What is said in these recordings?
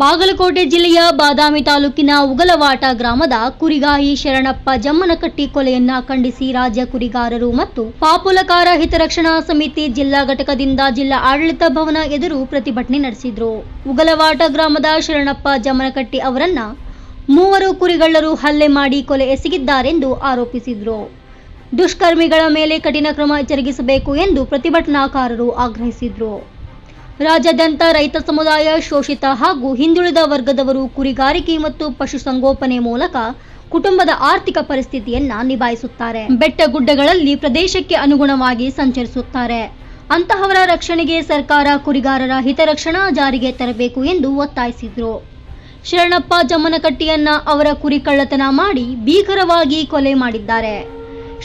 ಬಾಗಲಕೋಟೆ ಜಿಲ್ಲೆಯ ಬಾದಾಮಿ ತಾಲೂಕಿನ ಉಗಲವಾಟ ಗ್ರಾಮದ ಕುರಿಗಾಯಿ ಶರಣಪ್ಪ ಜಮ್ಮನಕಟ್ಟಿ ಕೊಲೆಯನ್ನ ಖಂಡಿಸಿ ರಾಜ್ಯ ಕುರಿಗಾರರು ಮತ್ತು ಪಾಪುಲಕಾರ ಹಿತರಕ್ಷಣಾ ಸಮಿತಿ ಜಿಲ್ಲಾ ಘಟಕದಿಂದ ಜಿಲ್ಲಾ ಆಡಳಿತ ಭವನ ಎದುರು ಪ್ರತಿಭಟನೆ ನಡೆಸಿದ್ರು. ಉಗಲವಾಟ ಗ್ರಾಮದ ಶರಣಪ್ಪ ಜಮ್ಮನಕಟ್ಟಿ ಅವರನ್ನ ಮೂವರು ಕುರಿಗಳ್ಳರು ಹಲ್ಲೆ ಮಾಡಿ ಕೊಲೆ ಎಸಗಿದ್ದಾರೆಂದು ಆರೋಪಿಸಿದ್ರು. ದುಷ್ಕರ್ಮಿಗಳ ಮೇಲೆ ಕಠಿಣ ಕ್ರಮ ಜರುಗಿಸಬೇಕು ಎಂದು ಪ್ರತಿಭಟನಾಕಾರರು ಆಗ್ರಹಿಸಿದ್ರು. ರಾಜ್ಯಾದ್ಯಂತ ರೈತ ಸಮುದಾಯ ಶೋಷಿತ ಹಾಗೂ ಹಿಂದುಳಿದ ವರ್ಗದವರು ಕುರಿಗಾರಿಕೆ ಮತ್ತು ಪಶುಸಂಗೋಪನೆ ಮೂಲಕ ಕುಟುಂಬದ ಆರ್ಥಿಕ ಪರಿಸ್ಥಿತಿಯನ್ನ ನಿಭಾಯಿಸುತ್ತಾರೆ. ಬೆಟ್ಟ ಗುಡ್ಡಗಳಲ್ಲಿ ಪ್ರದೇಶಕ್ಕೆ ಅನುಗುಣವಾಗಿ ಸಂಚರಿಸುತ್ತಾರೆ. ಅಂತಹವರ ರಕ್ಷಣೆಗೆ ಸರ್ಕಾರ ಕುರಿಗಾರರ ಹಿತರಕ್ಷಣಾ ಜಾರಿಗೆ ತರಬೇಕು ಎಂದು ಒತ್ತಾಯಿಸಿದರು. ಶರಣಪ್ಪ ಜಮ್ಮನಕಟ್ಟಿಯನ್ನ ಅವರ ಕುರಿ ಕಳ್ಳತನ ಮಾಡಿ ಭೀಕರವಾಗಿ ಕೊಲೆ ಮಾಡಿದ್ದಾರೆ.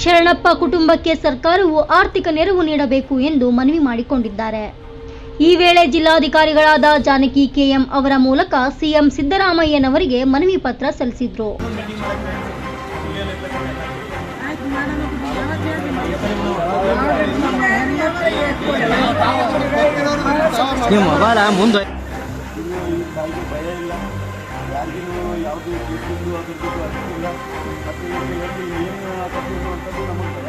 ಶರಣಪ್ಪ ಕುಟುಂಬಕ್ಕೆ ಸರ್ಕಾರವು ಆರ್ಥಿಕ ನೆರವು ನೀಡಬೇಕು ಎಂದು ಮನವಿ ಮಾಡಿಕೊಂಡಿದ್ದಾರೆ. ಈ ವೇಳೆ ಜಿಲ್ಲಾಧಿಕಾರಿಗಳಾದ ಜಾನಕಿ ಕೆಎಂ ಅವರ ಮೂಲಕ ಸಿಎಂ ಸಿದ್ದರಾಮಯ್ಯನವರಿಗೆ ಮನವಿ ಪತ್ರ ಸಲ್ಲಿಸಿದ್ರು. ಯಾರಿಗೂ ಯಾವುದು ದುಡ್ಡು ಅದ್ರದ್ದು ಮತ್ತು ಏನು ನಮಗೆ